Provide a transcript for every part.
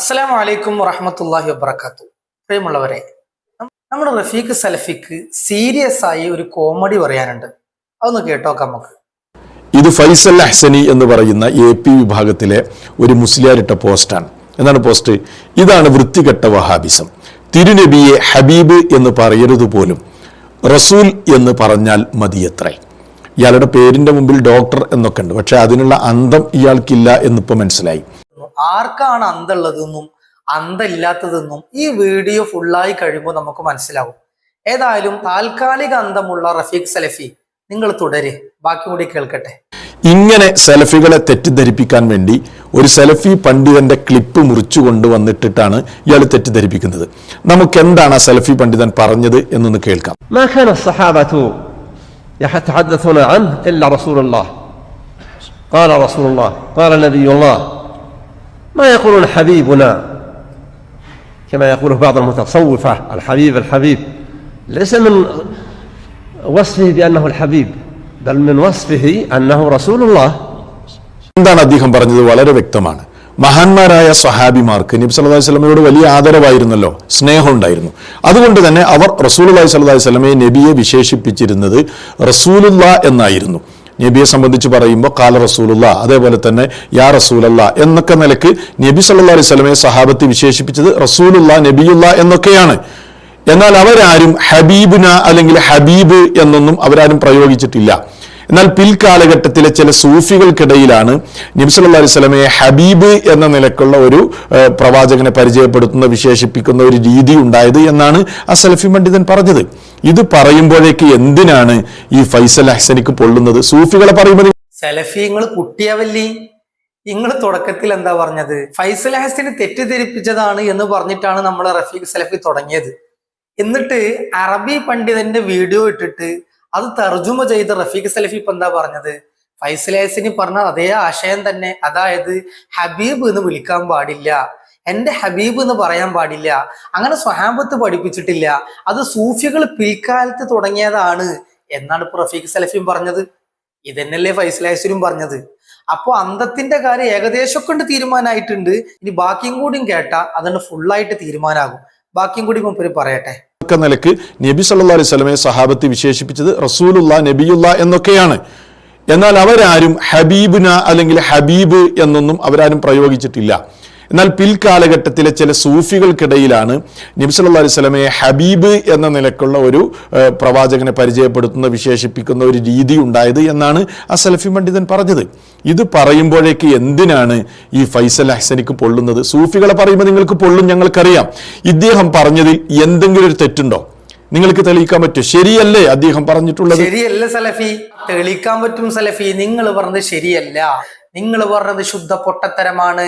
അസ്സലാമു വലൈക്കും വറഹമത്തല്ലാഹി വബർക്കാത്തു പ്രിയമുള്ളവരെ നമ്മുടെ റഫീഖ് സലഫിക്ക് സീരിയസ് ആയി ഒരു കോമഡി പറയാനുണ്ട്. അതൊന്ന് കേട്ടോ നമുക്ക്. ഇത് ഫൈസൽ അഹ്സനി എന്ന് പറയുന്ന എ പി വിഭാഗത്തിലെ ഒരു മുസ്ലിയാരിട്ട പോസ്റ്റാണ്. എന്താണ് പോസ്റ്റ്? ഇതാണ് വൃത്തികെട്ട വഹാബിസം. തിരുനബിയെ ഹബീബ് എന്ന് പറയരുത് പോലും റസൂൽ എന്ന് പറഞ്ഞാൽ മതിയത്രേ. ഇയാളുടെ പേരിന്റെ മുമ്പിൽ ഡോക്ടർ എന്നൊക്കെ ഉണ്ട്. പക്ഷേ അതിനുള്ള അന്തം ഇയാൾക്കില്ല എന്നിപ്പോൾ മനസ്സിലായി. ആർക്കാണ് അന്തമുള്ളതെന്നും അന്തമില്ലാത്തതെന്നും ഈ വീഡിയോ ഫുള്ളായി കഴിയുമ്പോൾ നമുക്ക് മനസ്സിലാവും ഏതായാലും താൽക്കാലിക അന്തമുള്ള റഫീഖ് സലഫി നിങ്ങൾ തുടരെ ബാക്കി കൂടി കേൾക്കട്ടെ ഇങ്ങനെ സെലഫികളെ തെറ്റിദ്ധരിപ്പിക്കാൻ വേണ്ടി ഒരു സെലഫി പണ്ഡിതന്റെ ക്ലിപ്പ് മുറിച്ചു കൊണ്ടുവന്നിട്ടിട്ടാണ് ഇയാൾ തെറ്റിദ്ധരിപ്പിക്കുന്നത് നമുക്ക് എന്താണ് ആ സെലഫി പണ്ഡിതൻ പറഞ്ഞത് എന്നൊന്ന് കേൾക്കാം ما كان الصحابة يتحدثون عنه إلا رسول الله قال رسول الله قال نبي الله ما يقولون حبيبنا كما يقوله بعض المتصوفة الحبيب الحبيب ليس من وصفه بأنه الحبيب بل من وصفه أنه رسول الله എന്താണ് അദ്ദേഹം പറഞ്ഞത് വളരെ വ്യക്തമാണ് മഹാന്മാരായ സ്വഹാബിമാർക്ക് നബി സല്ലല്ലാഹു അലൈഹി സ്വലമയോട് വലിയ ആദരവായിരുന്നല്ലോ സ്നേഹം ഉണ്ടായിരുന്നു അതുകൊണ്ട് തന്നെ അവർ റസൂലുള്ളാഹി സ്വല്ലല്ലാഹി അലൈഹി സ്വലമയെ നബിയെ വിശേഷിപ്പിച്ചിരുന്നത് റസൂലുള്ള എന്നായിരുന്നു നബിയെ സംബന്ധിച്ച് പറയുമ്പോൾ കാല റസൂലുള്ള അതേപോലെ തന്നെ യാ റസൂലല്ല എന്നൊക്കെ നിലയ്ക്ക് നബി സല്ലാ അലൈഹി സ്വലമയെ സഹാബത്ത് വിശേഷിപ്പിച്ചത് റസൂലുള്ള നബിയുള്ള എന്നൊക്കെയാണ്. എന്നാൽ അവരാരും ഹബീബുന അല്ലെങ്കിൽ ഹബീബ് എന്നൊന്നും അവരാരും പ്രയോഗിച്ചിട്ടില്ല. എന്നാൽ പിൽക്കാലഘട്ടത്തിലെ ചില സൂഫികൾക്കിടയിലാണ് നബ്സല്ലാ അലൈഹി സ്വലമയെ ഹബീബ് എന്ന നിലക്കുള്ള ഒരു പ്രവാചകനെ പരിചയപ്പെടുത്തുന്ന വിശേഷിപ്പിക്കുന്ന ഒരു രീതി ഉണ്ടായത് എന്നാണ് ആ സലഫി പണ്ഡിതൻ പറഞ്ഞത്. ഇത് പറയുമ്പോഴേക്ക് എന്തിനാണ് ഈ ഫൈസൽ അഹ്സനിക്ക് പൊള്ളുന്നത്? സൂഫികളെ പറയുമ്പോൾ സലഫി നിങ്ങൾ കുട്ടിയാവല്ലി? നിങ്ങൾ തുടക്കത്തിൽ എന്താ പറഞ്ഞത്? ഫൈസൽ ഹസന് തെറ്റിദ്ധരിപ്പിച്ചതാണ് എന്ന് പറഞ്ഞിട്ടാണ് നമ്മൾ റഫീഖ് സലഫി തുടങ്ങിയത്. എന്നിട്ട് അറബി പണ്ഡിതന്റെ വീഡിയോ ഇട്ടിട്ട് അത് തർജുമ ചെയ്ത് റഫീഖ് സലഫി ഇപ്പൊ എന്താ പറഞ്ഞത്? ഫൈസലേസിന് പറഞ്ഞ അതേ ആശയം തന്നെ. അതായത് ഹബീബ് എന്ന് വിളിക്കാൻ പാടില്ല. എന്റെ ഹബീബ് എന്ന് പറയാൻ പാടില്ല. അങ്ങനെ സ്വഹാബത്ത് പഠിപ്പിച്ചിട്ടില്ല. അത് സൂഫികൾ പിൽക്കാലത്ത് തുടങ്ങിയതാണ് എന്നാണ് ഇപ്പൊ റഫീഖ് സലഫിയും പറഞ്ഞത്. ഇതെന്നല്ലേ ഫൈസലേസിനും പറഞ്ഞത്. അപ്പോ അന്തത്തിന്റെ കാര്യം ഏകദേശം കൊണ്ട് തീരുമാനമായിട്ടുണ്ട് ഇനി ബാക്കിയും കൂടിയും കേട്ടാ അതുകൊണ്ട് ഫുള്ളായിട്ട് തീരുമാനമാകും ബാക്കിയും കൂടി മുമ്പ് പറയട്ടെ. ഒക്കെ നിലയ്ക്ക് നബി സല്ലാ അലൈഹി സ്വലമയെ സഹാബത്ത് വിശേഷിപ്പിച്ചത് റസൂലുള്ള നബിയുള്ള എന്നൊക്കെയാണ്. എന്നാൽ അവരാരും ഹബീബുന അല്ലെങ്കിൽ ഹബീബ് എന്നൊന്നും അവരാരും പ്രയോഗിച്ചിട്ടില്ല. എന്നാൽ പിൽക്കാലഘട്ടത്തിലെ ചില സൂഫികൾക്കിടയിലാണ് നബി സല്ലല്ലാഹു അലൈഹി സ്വലമയെ ഹബീബ് എന്ന നിലക്കുള്ള ഒരു പ്രവാചകനെ പരിചയപ്പെടുത്തുന്ന വിശേഷിപ്പിക്കുന്ന ഒരു രീതി ഉണ്ടായത് എന്നാണ് ആ സലഫി പണ്ഡിതൻ പറഞ്ഞത്. ഇത് പറയുമ്പോഴേക്ക് എന്തിനാണ് ഈ ഫൈസൽ അഹ്സനിക്ക് പൊള്ളുന്നത്? സൂഫികളെ പറയുമ്പോൾ നിങ്ങൾക്ക് പൊള്ളും ഞങ്ങൾക്കറിയാം. ഇദ്ദേഹം പറഞ്ഞതിൽ എന്തെങ്കിലും ഒരു തെറ്റുണ്ടോ? നിങ്ങൾക്ക് തെളിയിക്കാൻ പറ്റും ശരിയല്ലേ അദ്ദേഹം പറഞ്ഞിട്ടുള്ളത്? ശരിയല്ല സലഫി. തെളിയിക്കാൻ പറ്റും സലഫി. നിങ്ങൾ പറഞ്ഞത് ശരിയല്ല. നിങ്ങൾ പറഞ്ഞത് ശുദ്ധ പൊട്ടത്തരമാണ്.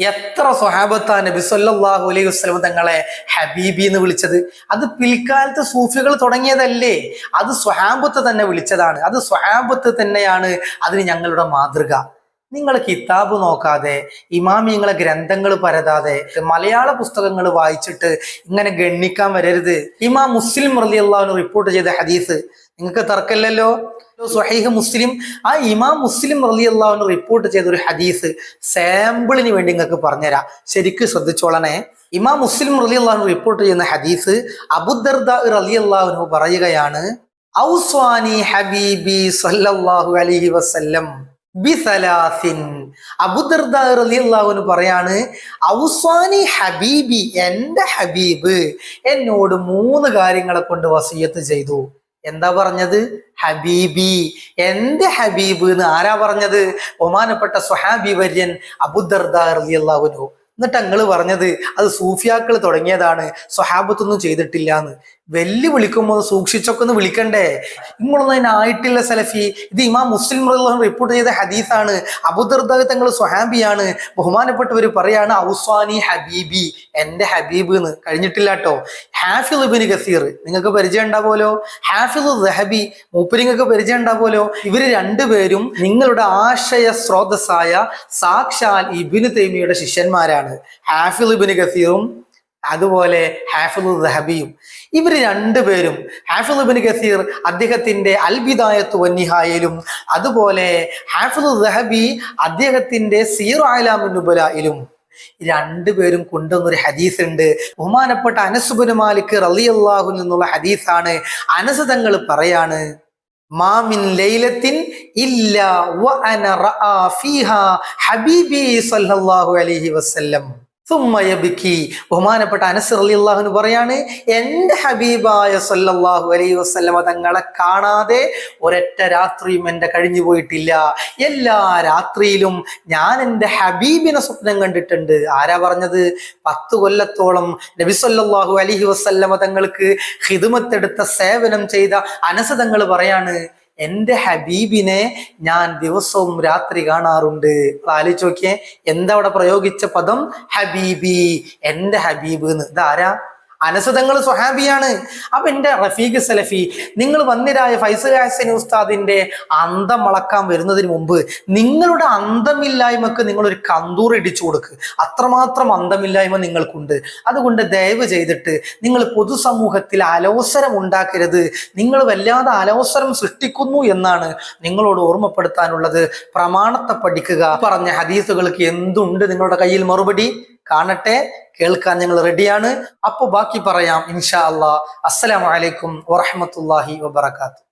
എത്ര സ്വഹാബത്താ നബി സല്ലല്ലാഹു അലൈഹി വസല്ലം തങ്ങളെ ഹബീബി എന്ന് വിളിച്ചത്? അത് പിൽക്കാലത്ത് സൂഫികൾ തുടങ്ങിയതല്ലേ? അത് സ്വഹാബത്ത് തന്നെ വിളിച്ചതാണ്. അത് സ്വഹാബത്ത് തന്നെയാണ് അതിന് ഞങ്ങളുടെ മാതൃക. നിങ്ങൾ കിതാബ് നോക്കാതെ ഇമാമിയങ്ങളെ ഗ്രന്ഥങ്ങൾ പരതാതെ മലയാള പുസ്തകങ്ങൾ വായിച്ചിട്ട് ഇങ്ങനെ ഗണ്ണിക്കാൻ വരരുത്. ഇമാം മുസ്ലിം റളിയല്ലാഹു റിപ്പോർട്ട് ചെയ്ത ഹദീസ് നിങ്ങൾക്ക് തർക്കമില്ലല്ലോ? സ്വഹീഹ് മുസ്ലിം ആ ഇമാം മുസ്ലിം റളിയല്ലാഹു റിപ്പോർട്ട് ചെയ്ത ഒരു ഹദീസ് സാമ്പിളിന് വേണ്ടി നിങ്ങൾക്ക് പറഞ്ഞുതരാം. ശരിക്കും ശ്രദ്ധിച്ചോളണേ. ഇമാം മുസ്ലിം റളിയല്ലാഹു റിപ്പോർട്ട് ചെയ്യുന്ന ഹദീസ് അബുദർദ റളിയല്ലാഹു പറയുകയാണ് ഔസ്വാനി ഹബീബി സല്ലല്ലാഹു അലൈഹി വസല്ലം. ബിസലാസിൻ. പറയാണ് ഔസാനി ഹബീബി എന്റെ ഹബീബ് എന്നോട് മൂന്ന് കാര്യങ്ങളെ കൊണ്ട് വസീയത്ത് ചെയ്തു. എന്താ പറഞ്ഞത്? ഹബീബി. എന്റെ ഹബീബ് എന്ന് ആരാ പറഞ്ഞത്? ബഹുമാനപ്പെട്ട സുഹാബി വര്യൻ അബുദർദ റളിയല്ലാഹുനു എന്നിട്ട് അങ്ങൾ പറഞ്ഞത് അത് സൂഫിയാക്കൾ തുടങ്ങിയതാണ് സ്വഹാബത്തൊന്നും ചെയ്തിട്ടില്ല എന്ന് വെല്ലു വിളിക്കുമ്പോൾ ഒന്ന് സൂക്ഷിച്ചൊക്കെ ഒന്ന് വിളിക്കണ്ടേ? നിങ്ങളൊന്നും അതിനായിട്ടില്ല സലഫി. ഇത് ഇമാം മുസ്ലിം റിപ്പോർട്ട് ചെയ്ത ഹദീസാണ്. അബുദർദ തങ്ങൾ സ്വഹാബിയാണ്. ബഹുമാനപ്പെട്ടവർ പറയാണ് ഔസ്വാനി ഹബീബി എന്റെ ഹബീബ് എന്ന് കഴിഞ്ഞിട്ടില്ല കേട്ടോ ഇബിന് ഗസീർ നിങ്ങൾക്ക് പരിചയം ഉണ്ടാവുമല്ലോ? ഹാഫിദ് ദഹബി മൂപ്പരിങ്ങൾക്ക് പരിചയം ഉണ്ടാവുമല്ലോ? ഇവർ രണ്ടുപേരും നിങ്ങളുടെ ആശയ സ്രോതസ്സായ സാക്ഷാൽ ഇബിന് തൈമിയുടെ ശിഷ്യന്മാരാണ്. ഇബിന് ഗസീറും അതുപോലെ ഹാഫിദു ദഹബിയും. ഇവർ രണ്ടുപേരും ഹാഫിദ് ബിൻ ഗസീർ അദ്ദേഹത്തിന്റെ അൽബിദായത്ത് വന്നിഹായിലും അതുപോലെ ഹാഫിദു ദഹബി അദ്ദേഹത്തിന്റെ സീറു ആലാമിൻ നുബലയിലും രണ്ടുപേരും കൊണ്ടുവന്നൊരു ഹദീസ് ഉണ്ട് ബഹുമാനപ്പെട്ട അനസുബുൻ മാലിക് റളിയല്ലാഹു നിന്നുള്ള ഹദീസാണ്. അനസ് തങ്ങൾ പറയാണ് മാമിൻ ലൈലത്തിൻ ഇല്ല ഹബീബി സല്ലല്ലാഹു അലൈഹി വസല്ലം. തുമ്മയബിക്കി ബഹുമാനപ്പെട്ട അനസ് അലി അള്ളാഹുന് പറയാണ് എന്റെ ഹബീബായ സല്ലല്ലാഹു അലൈഹി വസ്ലമ തങ്ങളെ കാണാതെ ഒരൊറ്റ രാത്രിയും എന്റെ കഴിഞ്ഞു പോയിട്ടില്ല. എല്ലാ രാത്രിയിലും ഞാൻ എന്റെ ഹബീബിനെ സ്വപ്നം കണ്ടിട്ടുണ്ട്. ആരാ പറഞ്ഞത്? പത്ത് കൊല്ലത്തോളം നബി സല്ലല്ലാഹു അലൈഹി വസ്ലമ തങ്ങൾക്ക് ഹിദുമത്തെടുത്ത സേവനം ചെയ്ത അനസ് തങ്ങൾ പറയാണ് എന്റെ ഹബീബിനെ ഞാൻ ദിവസവും രാത്രി കാണാറുണ്ട്. ആലോചിച്ച് നോക്കിയേ എന്താ അവിടെ പ്രയോഗിച്ച പദം? ഹബീബി. എന്റെ ഹബീബ് എന്ന്. ഇതാരാ? അനസതങ്ങൾ സ്വഹാബിയാണ്. അപ്പൊ എന്റെ റഫീഖ് സലഫി നിങ്ങൾ വന്നിരായ ഫൈസൽ ഹാസൻ ഉസ്താദിന്റെ അന്തം വളക്കാൻ വരുന്നതിന് മുമ്പ് നിങ്ങളുടെ അന്തമില്ലായ്മക്ക് നിങ്ങളൊരു കന്തൂർ ഇടിച്ചു കൊടുക്ക്. അത്രമാത്രം അന്തമില്ലായ്മ നിങ്ങൾക്കുണ്ട്. അതുകൊണ്ട് ദയവ് ചെയ്തിട്ട് നിങ്ങൾ പൊതുസമൂഹത്തിൽ അലോസരം ഉണ്ടാക്കരുത്. നിങ്ങൾ വല്ലാതെ അലോസരം സൃഷ്ടിക്കുന്നു എന്നാണ് നിങ്ങളോട് ഓർമ്മപ്പെടുത്താനുള്ളത്. പ്രമാണത്തെ പഠിക്കുക. പറഞ്ഞ ഹദീസുകൾക്ക് എന്തുണ്ട് നിങ്ങളുടെ കയ്യിൽ മറുപടി? കാണട്ടെ കേൾക്കാൻ ഞങ്ങൾ റെഡിയാണ് അപ്പോൾ ബാക്കി പറയാം ഇൻഷാ അല്ലാ അസ്സലാമു അലൈക്കും വറഹ്മത്തുള്ളാഹി വബറകാതുഹു